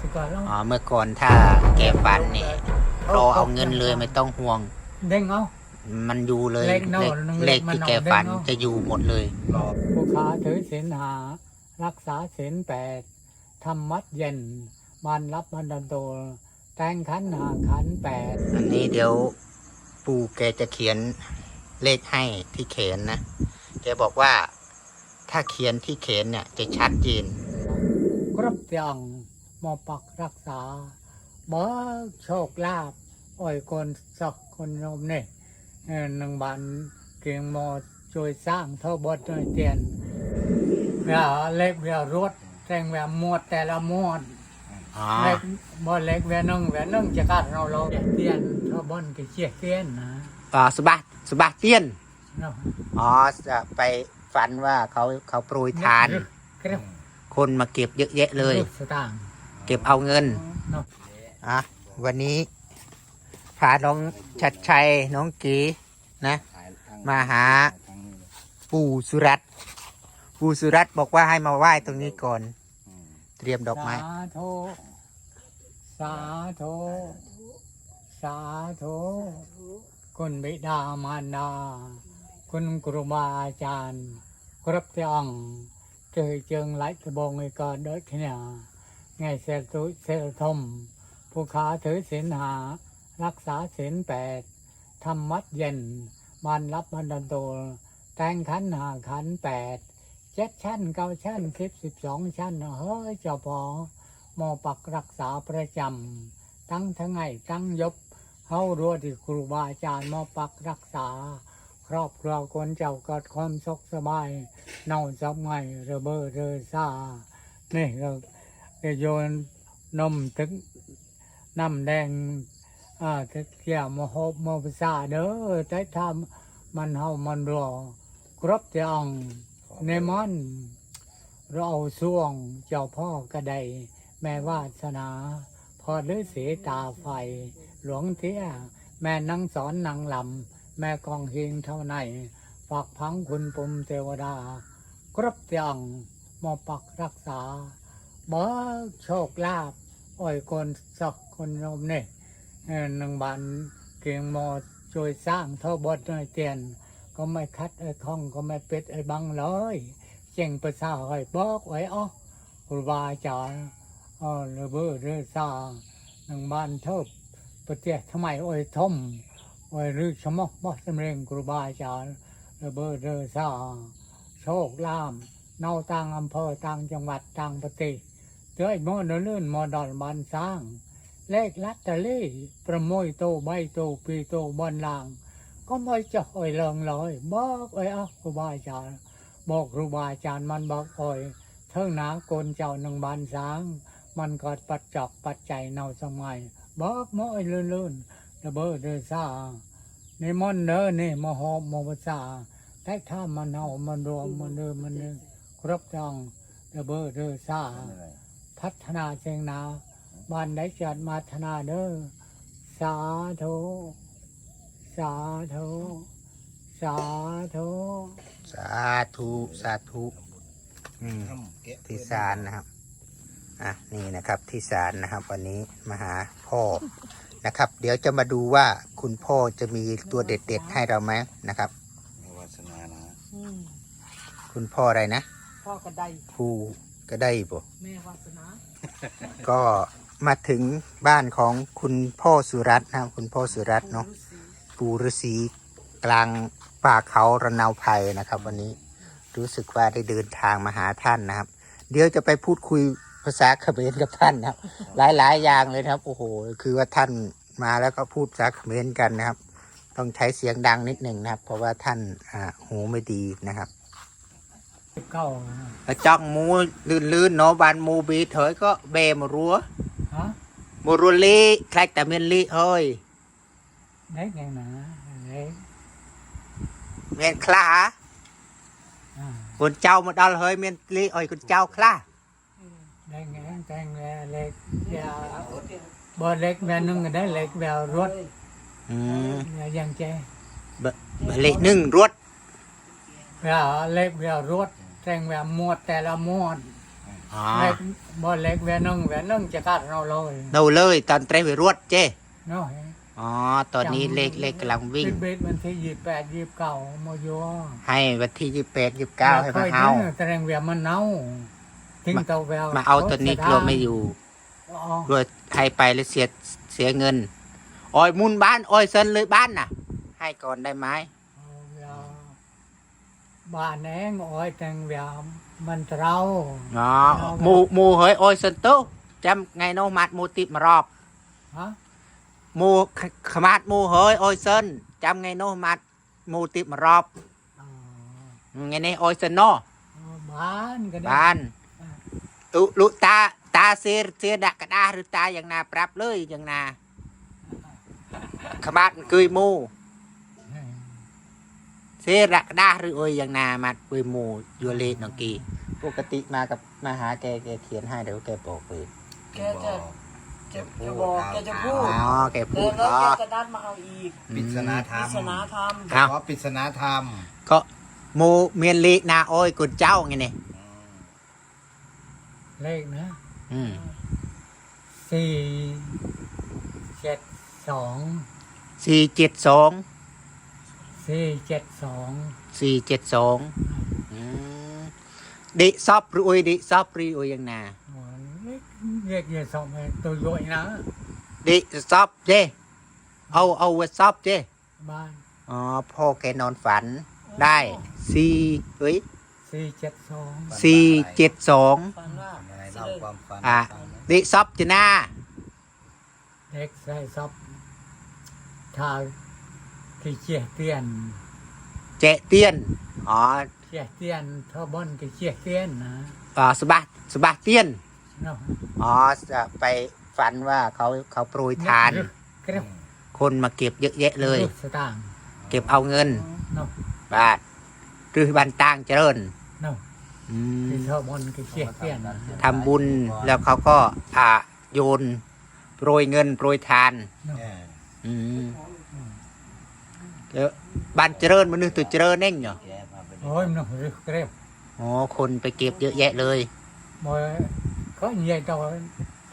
สิก่อนแล้วอ๋อเมื่อก่อนถ้าแกฝันเนี่ยรอเอาเงินเลยไม่ต้องห่วง เด้งเอา มันอยู่เลยเลขโน่เลขมันที่เอาแกฝันเด้งเอาจะอยู่หมดเลย ผู้ค้าถือศีลหา รักษาศีลแปดทำมัดเย็น มันรับมันดันโตแต่งขันหาขันแปดอันนี้เดี๋ยวปู่แกจะเขียนเลขให้ที่เขนนะ แกบอกว่าถ้าเขียนที่เขนเนี่ยจะชัดเจนกรับเตียงห มอปักรักษาเบิกโชคลาภอ้อยคนสักคนนมเนี่ยเออหนึ่งบันเกียงหมอช่วยสร้างเท่าบดหน่อยเตียนเวลาเล็กเวลารถแต่งเวลามวดแต่ละมวดอ๋อเล็กบ่เล็กเวลนึงเวลนึงจะกัดเราเราเตียนเท่าบนก็เชี่ยเตียนนะต่อสุบาสุบาเตียนเนาะอ๋อจะไปฝันว่าเขาเขาโปรยทานเก็บคนมาเก็บเยอะแยะเลยสตางค์ เก็บเอาเงินเนาะอะวันนี้พาน้องชัดชัยน้องกีนะ มาหาปู่สุรัตน์ปู่สุรัตน์บอกว่าให้มาไหว้ตรงนี้ก่อน เตรียมดอกไม้ สาธุสาธุสาธุคุณบิดามารดา คุณครูบาอาจารย์ ครับที่อ่องเจอเจิงไหลกระบองไอ้กอดเด็กเนี่ย ไงเสลตุเสลทมผู้ขาถือศีลหา รักษาศีลแปดทำมัดเย็นมันรับมันดันโตแต่งขันหาขันแปดเจ็ดชั้นเก้าชั้นสิบสิบสองชั้นเฮ้ยเจ้าพอหมอปักรักษาประจำตั้งทั้งไงตั้งยบเฮารัวที่ครูบาอาจารย์หมอปักรักษา ครอบครัวคนเจ้าเกิดความสุขสบายเน่าจับไงระเบ้อเรอซานี่เรา จะโยนนมถึงน้ำแดงอ่าตะเกียบมาหอบมาภาษาเด้อแต่ทำมันเฮามันรอครบเตียงในมันเราส่วงเจ้าพ่อกระไดแม่วาสนา พอฤาษีตาไฟ หลวงเทียแม่นังสอนนางลำ แม่กองเฮงเท่าไหนฝากพังคุณปุมเทวดากรับเตียงหมอปักรักษาเบิกโชคลาภอ้อยคนสักคนนมเนี่ยหนึ่งบันเกียงมอช่วยสร้างเท่าบดหน่อยเตียน ก็ไม่คัดไอ้ข้องก็ไม่เป็ดไอ้บังเลยเจงภาษาไอ้บอกไว้อ๋อครูบาอาจารย์อ๋อเรือเบอเรือซาหนึ่งบ้านเทิบประเทศทำไมอ้ยทมอ้ยรือชะมอกบ่สำเร็จครูบาอาจารย์เรือเบอเรือซาโชคลามเนาต่างอำเภอต่างจังหวัดต่างประเทศ เจ้ยมอเนลื่นมอดอนบานสร้าง เลขลัตเตอรี่ประโมยโตใบโตปีโตบอนลาง ก็ไม่จะอ่อยเลิงเลยบอกเอ้ยอะครูบาอาจารย์บอกครูบาอาจารย์มันบอกอ่อยเท่งหนาโกนเจ้าหนึ่งบานสาง มันก็ปัดจอกปัดใจเนาสมัยบอกมอยลื่นๆระเบ้อเดือซาในมอนเนอนี่มหอบมภาษาแต่ถ้ามันเอามันรวมมันเดิมมันเดิมครบจองระเบ้อเดือซา พัฒนาเชียงนาบ้านได้จัดมาธนาเด้อสาธุสาธุสาธุสาธุสาธุอืมที่ศาลนะครับ อะนี่นะครับที่ศาลนะครับ วันนี้มาหาพ่อนะครับ เดี๋ยวจะมาดูว่าคุณพ่อจะมีตัวเด็ดๆให้เราไหมนะครับวาสนานะคุณพ่ออะไรนะ พ่อกระไดผู้ ก็ได้ปะแม่วาสนาก็มาถึงบ้านของคุณพ่อสุรัตน์นะครับคุณพ่อสุรัตน์เนาะปู่ฤาษีกลางป่าเขาระนาวไพรนะครับ วันนี้รู้สึกว่าได้เดินทางมาหาท่านนะครับ เดี๋ยวจะไปพูดคุยภาษาเขมรกับท่านนะครับ หลายๆอย่างเลยนะครับโอ้โหคือว่าท่านมาแล้วก็พูดภาษาเขมรกันนะครับ ต้องใช้เสียงดังนิดหนึ่งนะครับ เพราะว่าท่านอ่าหูไม่ดีนะครับ เก้าแล้วจ้องมูลื่นๆเนาะบานมูบีเถยก็เบมรัวฮะมูรุลีคล้ายแต่เมียนลีเฮ้ยเด็กยังนะเด็กเมียนคลาอ่าคนเจ้ามาดอลเฮ้ยเมียนลีเอ้ยคนเจ้าคลาเด็กไงแตงแลเล็กยาบ่เล็กแม่นึงก็ได้เล็กแววรถอืมยังใจบะเละหนึ่งรวดแววเล็กแววรถ แตงแววมวดแต่ละมวดอ๋อเล็กบ่เล็กแหวนนึงแหวนนึงจะกัดเราเลยเราเลยตอนเตรไปรวดเจ้เนาะอ๋อตอนนี้เลขเลขกำลังวิ่งสิบเอ็ดวันที่ยี่สิบแปดยี่สิบเก้าโมโยให้วันที่ยี่สิบแปดยี่สิบเก้าให้มาเอาแสดงแหวนมันเน่าทิ้งเตาแววมาเอาตัวนี้กลัวไม่อยู่อ๋อกลัวให้ไปแล้วเสียเสียเงินอ้อยมุนบ้านอ้อยเซินเลยบ้านน่ะ ให้ก่อนได้ไหมเอาแวว บ้านแองอ้อยแต่งแหวนมันเราอ๋อหมูหมูเฮ้ยอ้อยเซินโตจำไงโนมัดหมูติดมารอบฮะหมูขขมาดหมูเฮ้ยอ้อยเซินจำไงโนมัดหมูติดมารอบอ๋อไงนี่อ้อยเซินโนบ้านก็ได้บ้านอุลุตาตาเสียเสียดักกระดาหรือตาอย่างนาปรับเลยอย่างนาขมาดกุยหมูเส ระดาหรือโอยอย่างนามาปุยหมูยัวเลนองกีปกติมากับมาหาแกแกเขียนให้เดี๋ยวแกบอกเลยแกจะจะจะบอกแกจะพูดอ๋อแกพูดแล้วอ๋อแกจะดันมาเอาอีกปริศนาธรปรริมศนาธรรมเอาเพราะปริศนาธรรมก็หมูเมียนลีนาโอยกุนเจ้าไงเนี่ยเลขนะอืมสี่เจ็ดสองสี่เจ็ดสอง สี่เจ็ดสองสี่เจ็ดสองดิซอบหรือโอยดิซอบหรือโอยอย่างนาเลขเยอะสองตัวย่อยนะดิซอบเจเอาเอาไว้ซอบเจบ้านอ๋อพ่อแกนอนฝันได้สี่เอ้ยสี่เจ็ดสองสี่เจ็ดสองฟันว่ายังไงเล่าความฝันอะให้ฟังหน่อยดิซอบจะหน้าเด็กใส่ซับทา ที่เชี่ยเตียนเจเตียน อ๋อเชี่ยเตียนทอบอนที่เชี่ยเตียนนะอ่าสบาสบาเตียน เนาะอ๋อจะไปฝันว่าเขาเขาโปรยทานเก็บคนมาเก็บเยอะแยะเลยรูปสตางค์เก็บเอาเงิน เนาะบาทหรือบันตางเจริญเนาะอืมที่ทอบอนที่เชี่ยเตียนนะทำบุญแล้วเขาก็อ่าโยนโปรยเงินโปรยทาน เนาะเอออืม แล้วบ้านเจริญมันนึกตัวเจริญเน่งเหรอแกมาเป็นโอ้ยเนาะเรียกเรียบอ๋อคนไปเก็บเยอะแยะเลยมอยก็ใหญ่ตัว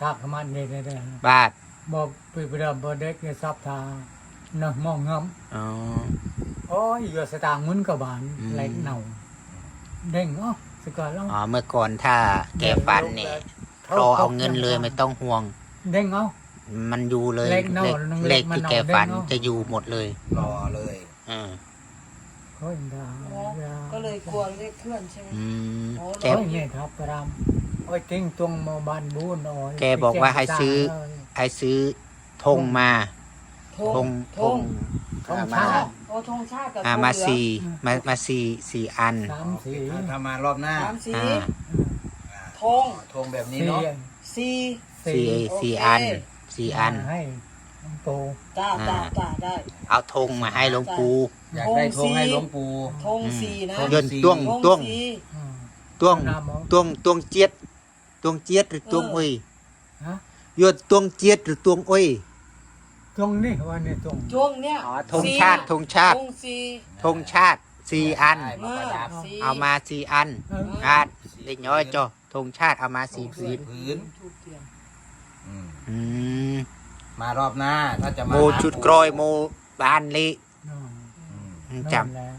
ทากมันเนี่ยเนี่ยเนี่ยบาทบอกไปเดิมบอเด็กเนี่ยซับทาเนาะมองงมอ๋อโอ้ยอยู่สตางค์มุนกับบานอืมไหลเน่าเด้งอ๋อสกัดแล้วอ๋อเมื่อก่อนถ้าแกฝันเนี่ยรอเอาเงินเลยไม่ต้องห่วง เด้งเอา มันอยู่เลยเลขเน่าขนั่งเลเลขขมันที่เน่าแกฝันเด้งเนาะจะอยู่หมดเลยรอเลยอ่าโอ้ยดาก็เลยกลัวเลขเคลื่อนใช่ไหม อืมโอ้แก โอ้ยเนี่ยครับพระรามโอ้ยติ้งตวงมาบานบูนโอ้ยแกบอกว่าให้ซื้อเยไอ้ซื้อธงมาธธงงธธงงธงอ่าชามาติ โอ้ธงชาติกับอ่าธงมาเหลืองสี่มามาสี่สี่อันสามสีถ้าถ้ามารอบหน้าสามสีอ่า ธงธงแบบนี้สี่เนาะสี่สี่โอเค สี่อันสี่อัน ให้หลวงปู่จ้าจ้าจ้าได้ เอาธงมาให้หลวงปู่อยากได้ธงให้หลวงปู่ ธงสี่นะยนต้วงธงต้วงสี่อืมต้วงน้ำเอา ต้วงต้วงเจี๊ยดต้วงเจี๊ยดหรือต้วงอุ้ยฮะ ยนต้วงเจี๊ยดหรือต้วงอุ้ยตรงนี้ว่าเนี่ยตรงช่วงเนี้ยอ๋อธงสี่ชาติธงชาติธงสี่ธงชาติสี่อัน ได้มาประดับสี่เอามาสี่อันเออ อาดเด็กน้อยจ้ะธงชาติเอามาสี่ผืน ผืนทูบเทียน อืมอืมมารอบหน้า ถ้าจะโมมาหาจุดกรอยโมบานเลิเนาะอืมจนั่นแหละ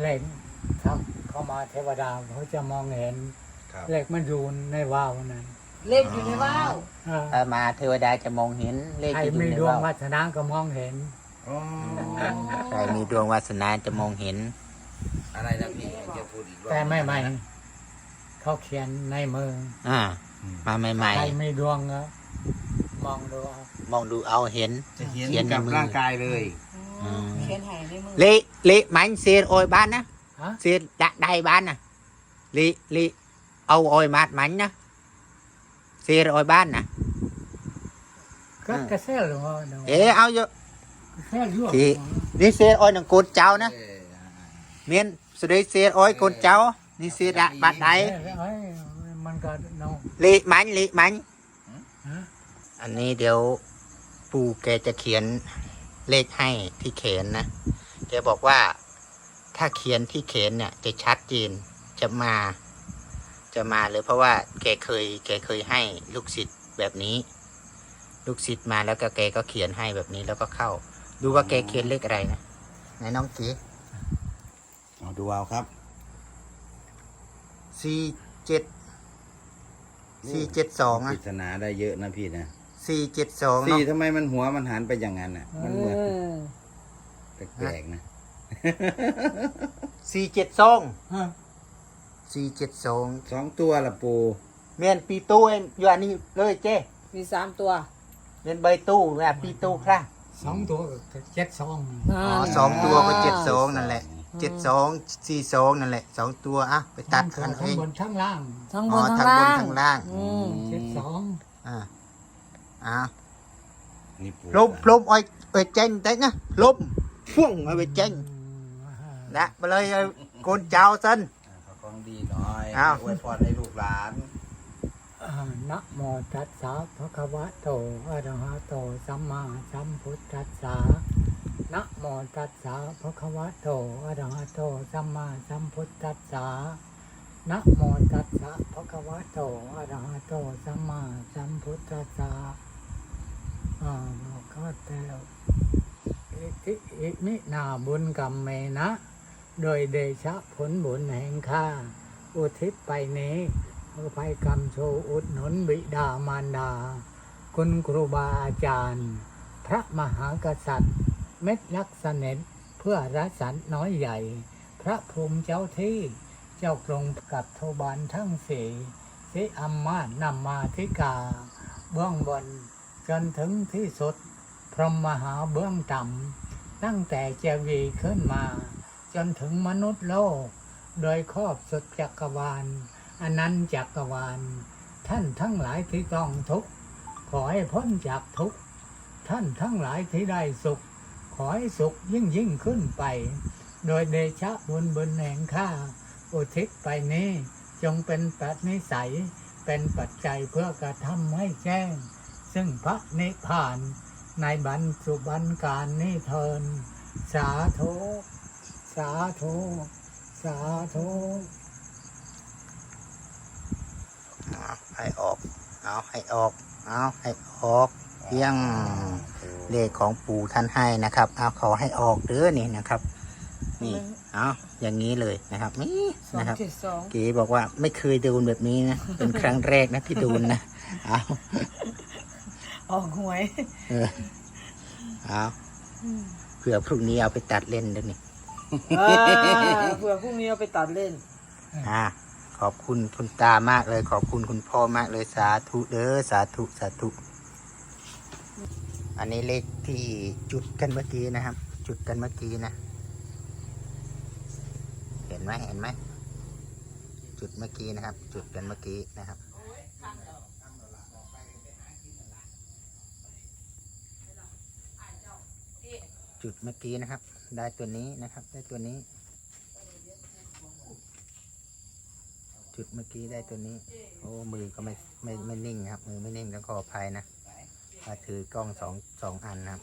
เหล็กครับ เข้ามาเทวดาเขาจะมองเห็นครับเหล็กมันอยู่ในว่าวนั้นเลขอยู่ในว่าวเออำถ้ามาเทวดาจะมองเห็นเลขใครที่อยู่มีในดวงว่าววัฒนาก็มองเห็น อ๋อใครมีดวงวาสนาจะมองเห็น อะไรนะพี่จะพูดอีกรอบแต่ไม่ไม่เขาเขียนในมืออ่าอื มมาใหม่ใครมีดวงก็มองดูเอาๆ มองดูเอาเห็น จะเขียนเขียนในกับมือ ร่างกายเลย อืม เขียนใหายในมือเละเละมันเสียโอยบ้านนะฮะ เสียดะได้บ้านนะเละเละเอาโอยมาดมันนะเสียโอยบ้านนะ ก็กระเซลหรือว่าเนาะเอ๋เอาเยอะกระเซลยั่วที่ นี่เสียโอยนังโกนเจ้านะเอออ่าเมียนสุดเสียโอยโกนเจ้านี่เสียดะบัดได เอ้ยเอ้ย มันก็เนาะเละมันเละมันฮะอันนี้เดี๋ยวปู่แกจะเขียนเลขให้ที่เขนนะ แกบอกว่าถ้าเขียนที่เขนเนี่ย จะชัดเจนจะมา จะมาเลยเพราะว่าแกเคย แกเคยให้ลูกศิษย์แบบนี้ ลูกศิษย์มาแล้วก็แกก็เขียนให้แบบนี้แล้วก็เข้า ดูว่าแกเขียนเลขอะไรนะไหนน้องเก๋เอาดูเอาครับสี่เจ็ด สี่เจ็ดสองปอะริศนาได้เยอะนะพี่นะสี่เจ็ดสองสี่เนาะทำไมมันหัวมันหันไปอย่างนั้นอะ มันเหมือนเออแปลกๆนะสี่เจ็ดสองฮะสี่เจ็ดสองสองตัวละปูเมียนปีตู้เองอยู่อันนี้เลยเจ้มีสามตัวเมียนใบตู้แบบปีตู้ครับ สองตัวก็เจ็ดสองอ๋อสองตัวก็เจ็ดสองนั่นแหละ เจ็ดสองสี่สองนั่นแหละสองตัวอะไปตัดทั้กังนเอทั้งงบนทั้งล่างทั้งบอ๋อนทั้ทั้งงบนล่างทั้งล่าง อืมเจ็ดสองอ่าอ่านี่ปูลมลมอ้อยไปเจ้งเต้นะลมฟ่วงเอาไปเจ้งนะมาเลยเอาโกนเจ้าสัน อ่าขอของดีหน่อยอ้าว อวยพรให้ลูกหลาน อ่านะโมตัสสะภะคะวะโตอะระหะโตสัมมาสัมพุทธัสสะ นะโมตัสสะภะคะวะโตอะระหะโตสัมมาสัมพุทธัสสะนะโมตัสสะภะคะวะโตอะระหะโตสัมมาสัมพุทธัสสะอ่าข้าแต่อิติอิมินาบุญกรรมเมนะ โดยเดชะผลบุญแห่งข้าอุทิศไปนี้เพื่อไปกรรมโชว์อุดหนุนบิดามารดา คุณครูบาอาจารย์ พระมหากษัตริย์ เม็ดลักษณะเพื่อรัสันน้อยใหญ่ พระภูมิเจ้าที่เจ้ากรงกับโทบาลทั้งสี่สิอัมมานำมาธิกา เบื้องบนจนถึงที่สุด พรหมมหาเบื้องต่ำตั้งแต่เจวีขึ้นมา จนถึงมนุษย์โลก โดยครอบสุดจักรวาลอนันต์จักรวาล ท่านทั้งหลายที่ต้องทุกข์ขอให้พ้นจากทุกข์ท่านทั้งหลายที่ได้สุข ขอให้สุขยิ่งยิ่งขึ้นไป โดยเดชะบุญบุญแห่งข้า อุทิศไปนี้จงเป็นปัจนิสัย เป็นปัจจัยเพื่อกระทำให้แจ้ง ซึ่งพระนิพพาน ในบรรจุบันการนี้เทิน สาธุสาธุสาธุเอาให้ออก เอาให้ออก เอาให้ออก เพียงเลขของปู่ท่านให้นะครับเอาขอให้ออกเด้อนี่นะครับ นี่เอาอย่างนี้เลยนะครับ นี่สองนะครับเจ็ดสองเก๋บอกว่าไม่เคยดูนแบบนี้นะ เป็นครั้งแรกนะที่ดูนนะเอาออกหวยเออเอาเผื่อพรุ่งนี้เอาไปตัดเล่นด้วยนี่อ่าเผื่อพรุ่งนี้เอาไปตัดเล่นอ่าขอบคุณคุณตามากเลย ขอบคุณคุณพ่อมากเลยสาธุเด้อสาธุสาธุ อันนี้เลขที่จุดกันเมื่อกี้นะครับ จุดกันเมื่อกี้นะ เห็นไหมเห็นไหมจุดเมื่อกี้นะครับ จุดกันเมื่อกี้นะครับจุดเมื่อกี้นะครับ ได้ตัวนี้นะครับ ได้ตัวนี้ จุดเมื่อกี้ได้ตัวนี้ โอ้ มือก็ไม่ไม่ไม่นิ่งครับ มือไม่นิ่งต้องขออภัยนะ ถือกล้องสองสองอันนะครับ